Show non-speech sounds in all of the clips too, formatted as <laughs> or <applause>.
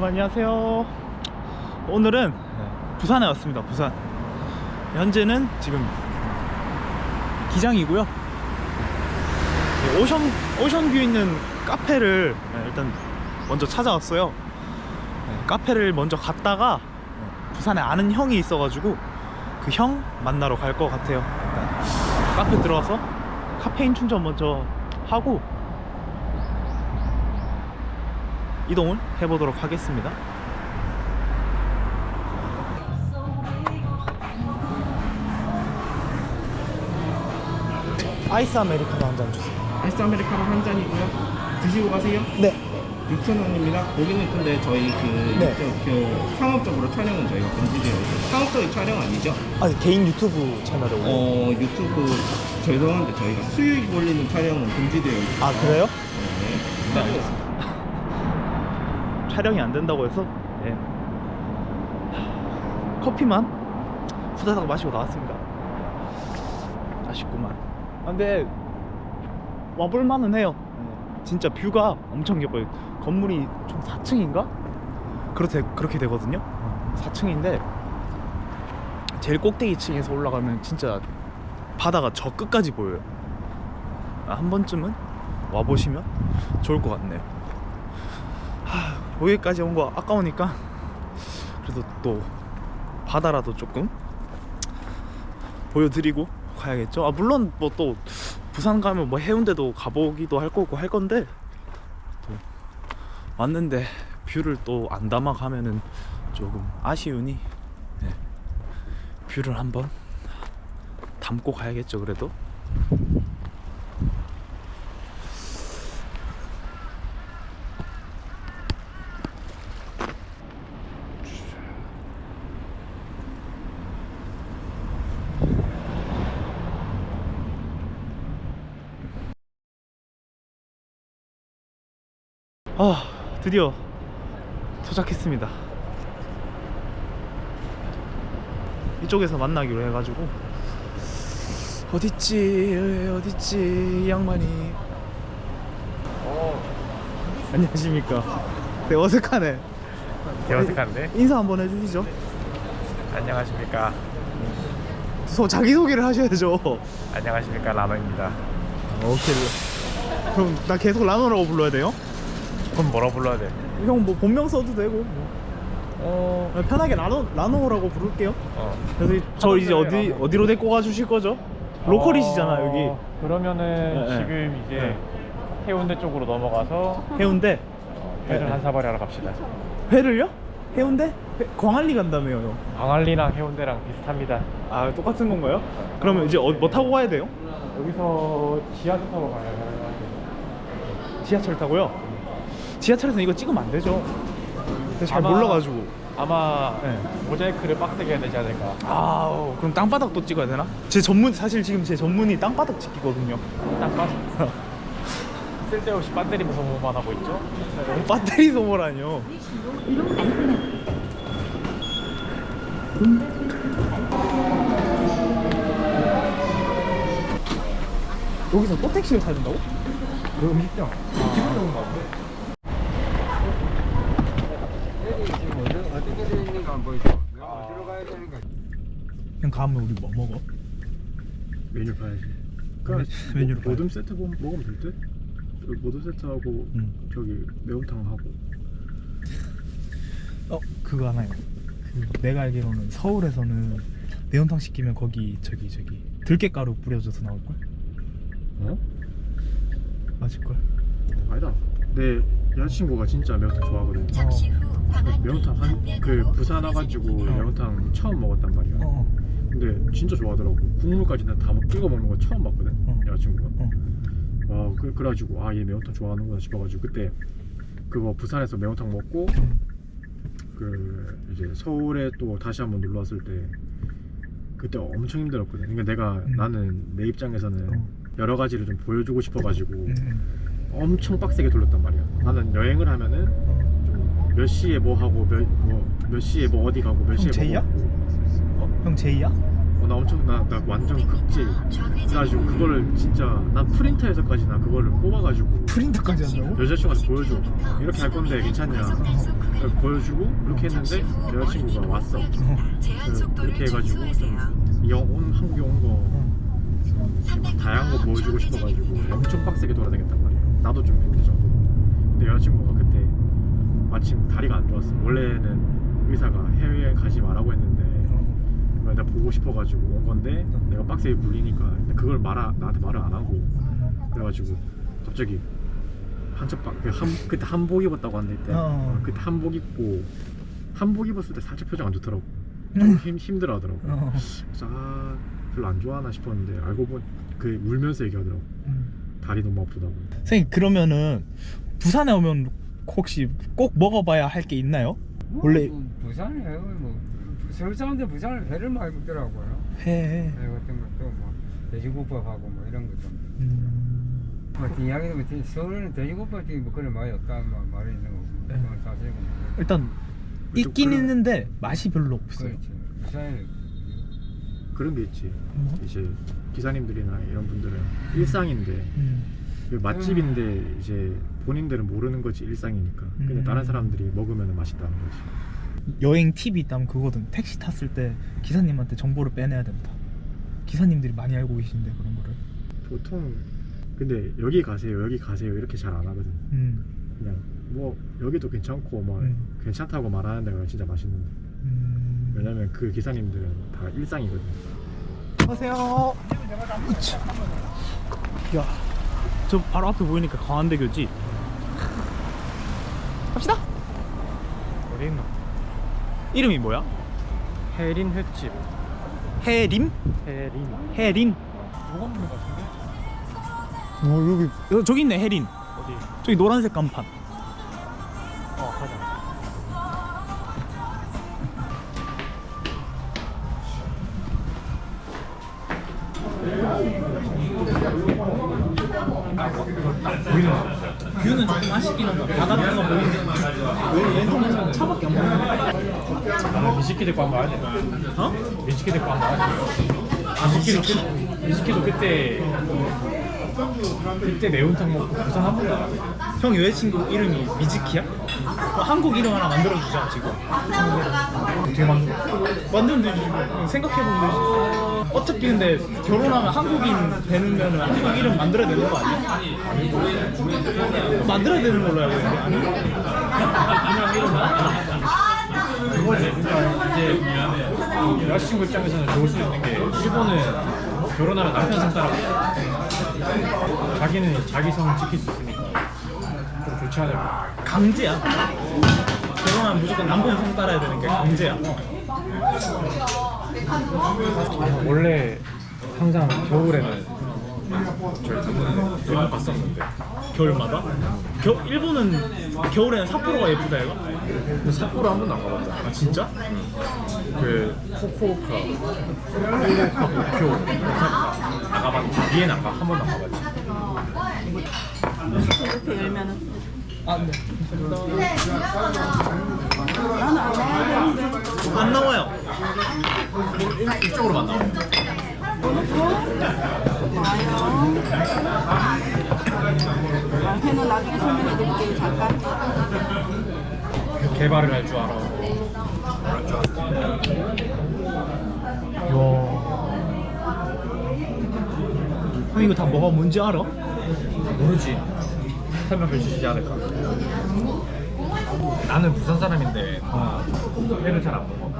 안녕하세요. 오늘은 부산에 왔습니다. 부산. 현재는 지금 기장이고요. 네, 오션 오션뷰 있는 카페를 네, 일단 먼저 찾아왔어요. 네, 카페를 먼저 갔다가 네, 부산에 아는 형이 있어가지고 그 형 만나러 갈 것 같아요. 카페 들어와서 카페인 충전 먼저 하고 이동을 해보도록 하겠습니다. 아이스 아메리카노 한 잔 주세요. 아이스 아메리카노 한 잔이고요. 드시고 가세요. 네. 6,000원입니다. 고객님 근데 저희 그, 네. 이쪽 그 상업적으로 촬영은 저희가 금지되어 있어요. 상업적인 촬영 아니죠? 아니 개인 유튜브 채널에 올려. 어 유튜브 죄송한데 저희가 수익 올리는 촬영은 금지되어 있어요. 아 그래요? 네. 알겠습니다. 촬영이 안 된다고 해서 예. 커피만 후다닥 마시고 나왔습니다. 아쉽구만. 아, 근데 와볼 만은 해요. 예. 진짜 뷰가 엄청 예뻐요. 건물이 총 4층인가? 그렇게 그렇게 되거든요. 4층인데 제일 꼭대기 층에서 올라가면 진짜 바다가 저 끝까지 보여요. 아, 한 번쯤은 와 보시면 좋을 것 같네요. 하, 여기까지 온 거 아까우니까 그래도 또 바다라도 조금 보여드리고 가야겠죠. 아 물론 뭐 또 부산 가면 뭐 해운대도 가보기도 할 거고 할 건데 또 왔는데 뷰를 또 안 담아 가면은 조금 아쉬우니 네. 뷰를 한번 담고 가야겠죠. 그래도 아 드디어 도착했습니다. 이쪽에서 만나기로 해가지고. 어딨지 어딨지 이 양반이. 안녕하십니까. 되게 어색하네. 되게 어색한데? 인사 한번 해주시죠. 안녕하십니까. 소 자기소개를 하셔야죠. 안녕하십니까 라노입니다. 오케이. 그럼 나 계속 라노라고 불러야 돼요? 그럼 뭐라 불러야 돼? 형 뭐 본명 써도 되고 뭐. 어... 편하게 라노 라노라고 부를게요 어. 그래서 저 이제 어디. 어디로 데리고 가주실 거죠? 로컬이시잖아 어, 여기 그러면은 네, 네. 지금 이제 네. 해운대 쪽으로 넘어가서 해운대 회를 네. 한 사발이 하러 갑시다 회를요? 해운대? 회- 광안리 간다며요 형. 광안리랑 해운대랑 비슷합니다 아 똑같은 건가요? 그러면 이제 어, 뭐 타고 가야 돼요? 여기서 지하철 타고 가야 돼 지하철 타고요? 지하철에서 이거 찍으면 안 되죠. 근데 잘 아마- 몰라가지고. 아마 네. 모자이크를 빡세게 해야 되지 않을까. 아 그럼 땅바닥도 찍어야 되나? 제 전문 사실 지금 제 전문이 땅바닥 찍기거든요. 딱 빠져 <laughs> 쓸데없이 배터리 무서워만 하고 있죠? 배터리 소모라뇨. 여기서 또 택시를 타야 된다고? 그 음식점 기분 좋은 거 같아 지금 어디, 어떻게 되어 있는 거 안 보이죠? 형 가면 우리 뭐 먹어? 메뉴 봐야지. 메- 메뉴를 봐야 모듬 세트 먹- 먹으면 될 듯? 여기 모듬 세트하고 응. 저기 매운탕 하고 어 그거 하나요 그 내가 알기로는 서울에서는 매운탕 시키면 거기 저기 저기 들깨가루 뿌려줘서 나올 걸? 어? 맞을 걸? 아니다. 내 여자친구가 진짜 매운탕 좋아하거든. 잠시 후 매운탕 한 그 부산 와가지고 어. 매운탕 처음 먹었단 말이야. 어 근데 진짜 좋아하더라고. 국물까지 다 먹- 찍어 먹는 거 처음 봤거든. 어. 여자친구가. 어. 와 그, 그래가지고 아 얘 매운탕 좋아하는구나 싶어가지고 그때 그거 부산에서 매운탕 먹고 그 이제 서울에 또 다시 한번 놀러 왔을 때 그때 엄청 힘들었거든. 그러니까 내가 음. 나는 내 입장에서는 어. 여러 가지를 좀 보여주고 싶어가지고. 엄청 빡세게 돌렸단 말이야. 나는 여행을 하면은 어. 좀 몇 시에 뭐 하고 몇, 뭐, 몇 시에 뭐 어디 가고 몇 시에 제이야? 뭐 먹고. 형 제이야? 어, 나 엄청 나, 나 완전 극제 그래가지고 그거를 진짜 난 프린터에서까지 나 그거를 뽑아가지고 프린트까지 한다고? 여자친구한테 보여줘. 이렇게 할 건데 괜찮냐? 그래서 보여주고 이렇게 했는데 여자친구가 왔어. 그래서 이렇게 해가지고 온 한국에 온거 다양한 거 보여주고 싶어가지고 엄청 빡세게 돌아다녔단 말이야. 나도 좀 힘들 정도로 근데 여자친구가 그때 마침 다리가 안 좋았어 원래는 의사가 해외여행 가지 말라고 했는데 내가 보고 싶어가지고 온 건데 내가 빡세게 물리니까 근데 그걸 말아, 나한테 말을 안 하고 그래가지고 갑자기 한첩박 그 한, 그때 한복 입었다고 하는데 그때, 어. 어, 그때 한복 입고 한복 입었을 때 살짝 표정 안 좋더라고. 좀 힘, 힘들어 하더라고. 어. 그래서 아 별로 안 좋아하나 싶었는데 알고 보니 그 울면서 얘기하더라고. 다리 너무 아프다고. 선생님 그러면은 부산에 오면 혹시 꼭 먹어봐야 할 게 있나요? 원래 뭐, 부산에 뭐 서울 사람들 부산을 회를 많이 먹더라고요. 회. 회 같은 것도 뭐 돼지국밥하고 뭐 이런 거 좀. 음. 뭐 이야기도 뭐 서울에는 돼지국밥이 뭐 그런 많이 없다 뭐 말이 있는 거고. 네. 그건 사실이고. 뭐. 일단 있긴 그런- 있는데 맛이 별로 없어요. 그렇지. 부산에 그런 게 있지 뭐? 이제 기사님들이나 이런 분들은 일상인데 음. 그 맛집인데 이제 본인들은 모르는 거지 일상이니까 근데 음. 다른 사람들이 먹으면 맛있다는 거지 여행 팁이 있다면 그거든. 택시 탔을 때 기사님한테 정보를 빼내야 된다. 기사님들이 많이 알고 계신데 그런 거를. 보통 근데 여기 가세요 여기 가세요 이렇게 잘 안 하거든 음. 그냥 뭐 여기도 괜찮고 뭐 음. 괜찮다고 말하는 데가 진짜 맛있는데 음. 왜냐면 그 기사님들은 다 일상이거든 안녕하세요. 으차. 야, 저 바로 앞에 보이니까 광안대교지. 갑시다. 어디 있나? 이름이 뭐야? 해린 횟집. 해림? 해린. 해린. 요건 분 같은데? 어 여기 여, 저기 있네 해린. 어디? 저기 노란색 간판. 어 가자. 뷰는 조금 아쉽긴 한다. 바닷가가 보이는데 왼쪽은 차밖에 안. 나는 미식키 데리고 한번 와야 돼. 어? 미식키 데리고 한번 와야 돼. 아 미식키도 그, 미식키도 그때 그때 매운탕 먹고 부산 한 번도 안 왔어. 형 여자친구 이름이 미즈키야? 어, 한국 이름 하나 만들어주자 지금. 어떻게 만든 거야? 만들면 되지 지금. 생각해보면 되지. 어차피 근데 결혼하면 한국인 되면 한국 이름 만들어야 되는 거 아니야? 만들어야 되는 걸로 알고 있는데 아니? 그냥 이름 그거지. 그러니까 이제 여자친구 입장에서는 좋을 수 있는 게 일본은 결혼하면 남편 성 따라가. 자기는 자기 성을 지킬 수 있으니까 좀 좋지 않을까. 강제야. 결혼하면 무조건 남편 성 따라야 되는 게 강제야. 원래 항상 겨울에는 저희 일본 갔었는데 겨울마다? 겨, 일본은 겨울에는 삿포로가 예쁘다 얘가? 근데 삿포로 한 번도 안 가봤잖아. 아 진짜? 그 후쿠오카, 후쿠오카, 도쿄, 오사카 안 가봤는데 비엔 안 가, 한 번도 안 가봤지. 이렇게 열면은 아 네. 안 나와요. 이쪽으로만 나와요. 남편은 나중에 설명해 드릴게요 잠깐 개발을 할 줄 알아. 형 이거 다 뭐가 뭔지 알아? 모르지. 설명해 주시지 않을까. 나는 부산 사람인데 회를 잘 안 먹어.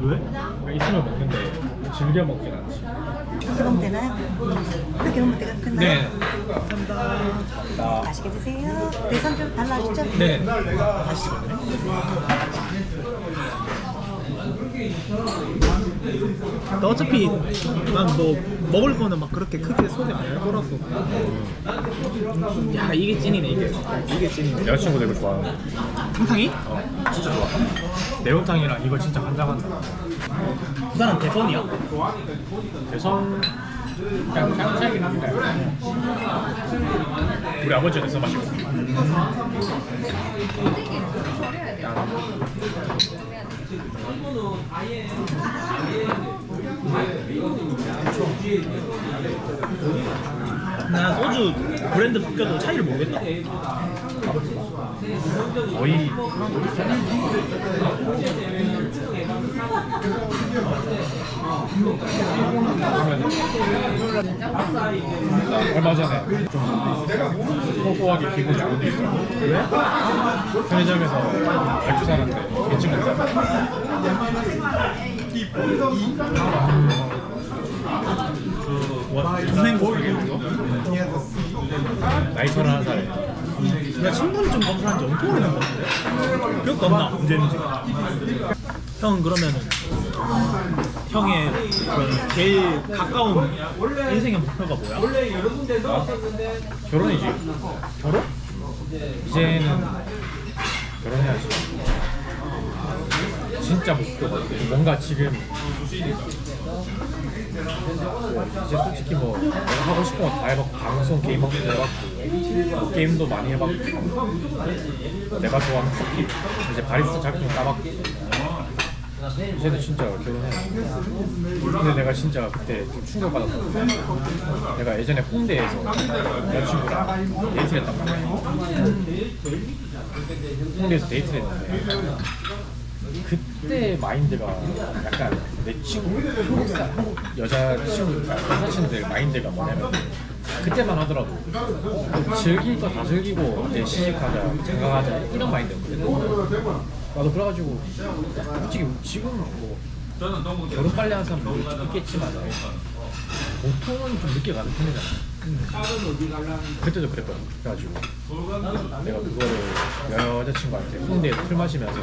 왜? 있으면 먹는데 즐겨 먹진 않지. 이렇게 하면 되나요? 이렇게 하면 되가 끝나요? 네. 맛있게 드세요 대선 좀 달라지죠? 네. 나 어차피 난 뭐 먹을 거는 막 그렇게 크게 소개 안 할 거라서. 야 이게 찐이네 이게. 이게 찐이네. 여자친구 되고 좋아하는. 탕탕이? 어, 진짜 좋아. 매운탕이랑 이거 진짜 환장한다. 부산은 대선이야? 대선 그냥 짱짱이긴 한데 우리 아버지가 대선 마시고 나 소주 브랜드 바뀌어도 차이를 모르겠다. 거의 얼마 전에 좀 소소하게 기분 좋은 게 있어. 왜? 편의점에서 맥주 사는데 벤치 먹자. 와, 동생 고객이죠? 나이 서른한 살에 나 신분증 검사한 지 엄청 오래된 것 같은데? 기억도 안 나, 언제인지. 형은 그러면은 형의 그런 제일 가까운 인생의 목표가 뭐야? 결혼이지. 결혼? 이제는 결혼해야지. 진짜 목표가 뭔가 지금 이제 솔직히 뭐 내가 하고 싶은 거 다 해봤고 방송 게임 방송도 해봤고 게임도 많이 해봤고 내가 좋아하는 커피 이제 바리스타 자격증 따봤고 이제는 진짜 결혼해. 근데 내가 진짜 그때 좀 충격받았어 내가 예전에 홍대에서 여자친구랑 데이트를 했단 말이야. 홍대에서 데이트를 했는데 그때 마인드가 약간 내 친구 한국 사 여자 친구 여사친들 마인드가 뭐냐면 그때만 하더라도 어, 즐길 거 다 즐기고 이제 시집가자 장가가자 이런 마인드였거든 나도 그래가지고 솔직히 지금 뭐 결혼 빨리 하는 사람도 있겠지만 보통은 좀 늦게 가는 편이잖아 그때도 그랬거든 그래가지고 내가 그거를 여자친구한테 홍대에서 술 마시면서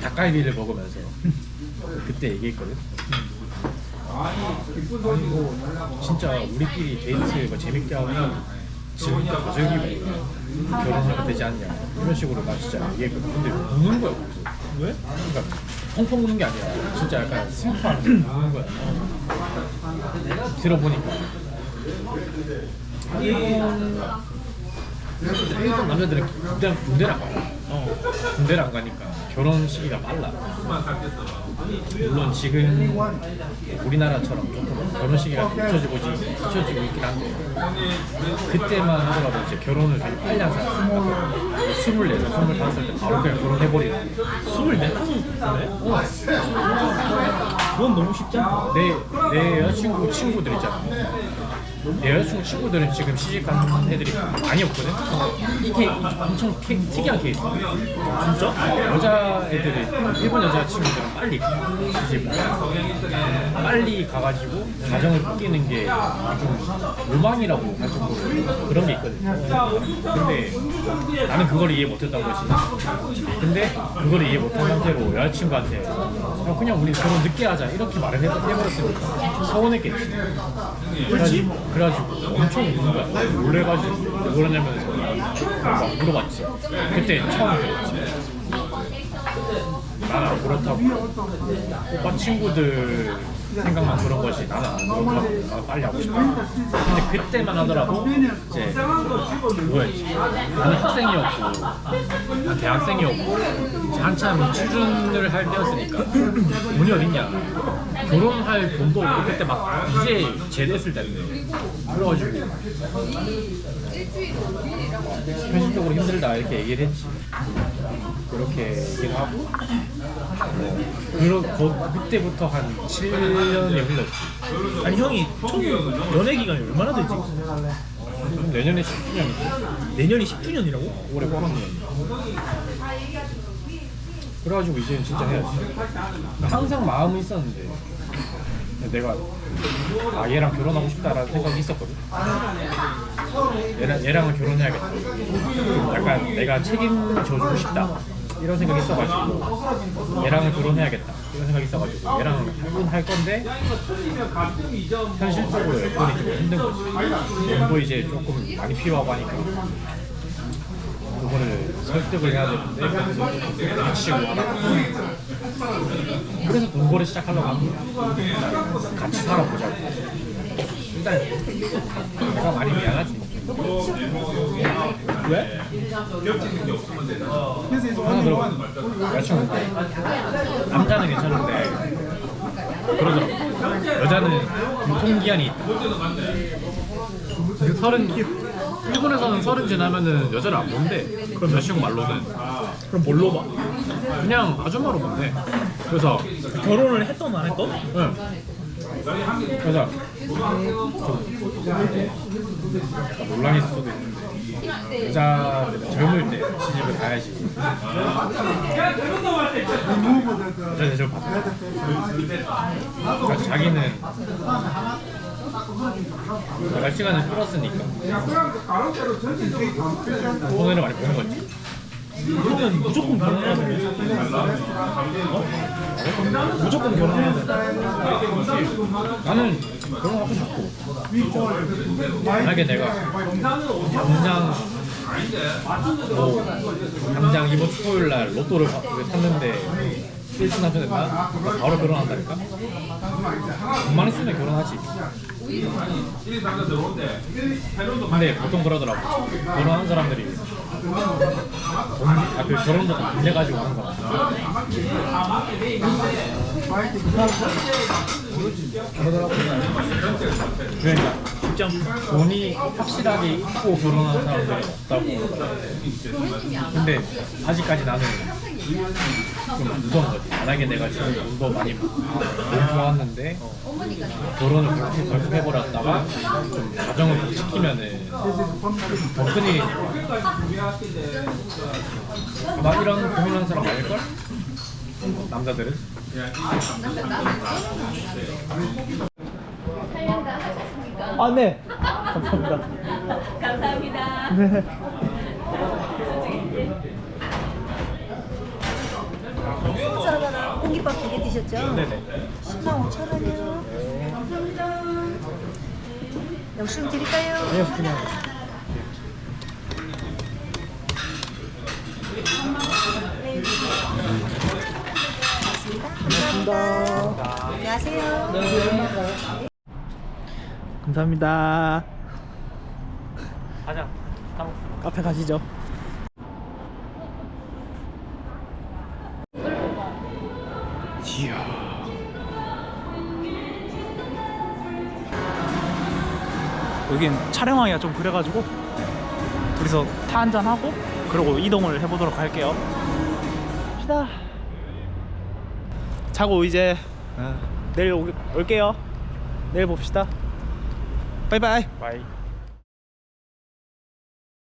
닭갈비를 먹으면서 그때 얘기했거든 아니 뭐 진짜 우리끼리 데이트 뭐 재밌게 하고 즐길 거다 즐기고 결혼하면 되지 않냐. 이런 식으로 나 진짜 얘기했거든 근데 우는 거야 거기서. 왜? 그러니까 펑펑 우는 게 아니라 진짜 약간 슬퍼하면서 우는 거야. 들어보니까 일본 남자들은 군대, 군대를 안 가요. 어, 군대를 안 가니까 결혼 시기가 빨라. 물론 지금 우리나라처럼 조금 결혼 시기가 늦춰지고 늦춰지고 있긴 한데 그때만 하더라도 이제 결혼을 되게 빨리 한 사람. 스물네살, 스물다섯 살때 바로 그냥 결혼해버리는. 스물네 다섯 그래? 어, 그건 너무 쉽지 않다. 내, 내 여자친구 친구들 있잖아. 내 여자친구 친구들은 지금 시집간 애들이 많이 없거든? 이게 엄청 케, 특이한 케이스. 진짜? 여자 애들이, 일본 여자 친구들은 빨리 가. 시집. 빨리 가가지고 가정을 꾸리는 게 좀 로망이라고 할 정도로 그런 게 있거든. 근데 나는 그걸 이해 못했던 거지. 근데 그걸 이해 못한 상태로 여자친구한테 야, 그냥 우리 결혼 늦게 하자 이렇게 말을 해- 해버렸으니까 서운했겠지. 그래가지고, 그래가지고 엄청 우는 거야. 놀래가지고 왜 그러냐면서 막 물어봤지. 그때 처음 들었지. 나는 그렇다고 오빠 친구들 생각만 그런 것이 나는 안 그렇다고 나는 빨리 하고 싶어. 근데 그때만 하더라도 이제 뭐였지? 나는 학생이었고 나 대학생이었고 이제 한참 취준을 할 때였으니까 돈이 어딨냐. 결혼할 돈도 없고 그때 막 이제 제대했을 때인데 그래가지고 현실적으로 힘들다 이렇게 얘기를 했지. 그렇게 얘기를 하고. 그러, 거, 그때부터 한 7년이 흘렀지. 아니 형이 총 연애 기간이 얼마나 되지? 내년에 10주년이지. 내년이 10주년이라고? 올해 꼬랑년. 그래가지고 이제는 진짜 해야지. 항상 마음은 있었는데 내가 아 얘랑 결혼하고 싶다라는 생각이 있었거든. 얘랑, 얘랑은 결혼해야겠다. 좀 약간 내가 책임져주고 싶다. 이런 생각이 있어가지고. 얘랑은 결혼해야겠다. 이런 생각이 있어가지고. 얘랑 하긴 할 건데 현실적으로 여건이 좀 힘든 거지 돈도 이제 조금 많이 필요하고 하니까 그거를 설득을 해야 되는데 미치고 그래서 동거를 시작하려고 한 거야 같이 살아보자고 일단 내가 많이 미안하지 왜? 하나 들어봐. 여자친구 남자는 괜찮은데 그러더라고. 여자는 유통기한이 있다. 그 서른 일본에서는 서른 지나면은 여자를 안 본대. 그럼 여자친구 말로는 그럼 뭘로 봐? 그냥 아줌마로 본대. 그래서 결혼을 했던 안 했던? 응. 그래서 논란이 있을 수도 있는데 여자들은 젊을 때 시집을 가야지 여자 대접 받아 그러니까 자기는 시간을 끌었으니까 손해를 많이 보는 거지 그러면 무조건 결혼해야 돼. 어? 무조건 결혼해야 돼. 나는 결혼하고 싶고 만약에 내가 당장 뭐 당장 이번 토요일 날 로또를 바- 샀는데 일순 남편이 나 바로 결혼한다니까 돈만 있으면 결혼하지 근데 보통 그러더라고. 결혼하는 사람들이. 돈, 아, 그 결혼도 돈 내가지고 하는 거라 그러니까 직접 돈이 확실하게 있고 결혼하는 사람들이 없다고. 근데 아직까지 나는 좀 무서운 거지 만약에 내가 지금 돈도 많이 모았는데 결혼을 그렇게 결국 해버렸다가 좀 가정을 못 지키면은 더 큰일이 나 이런 고민하는 사람 아닐걸? 남자들은? 아 네. <laughs> 감사합니다. 감사합니다. 네. 공깃밥 두 개 드셨죠? 네네 10만 5천 원이요. 감사합니다. 영수증 드릴까요? 네, 그냥. 감사합니다. 안녕하세요. 감사합니다. 가자 카페 가시죠. 이야. 여긴 촬영하기가 좀 그래가지고 둘이서 차 한잔 하고 그러고 이동을 해보도록 할게요. 갑시다. 자고 이제 어, 내일 올, 올게요. 내일 봅시다. 바이바이. 바이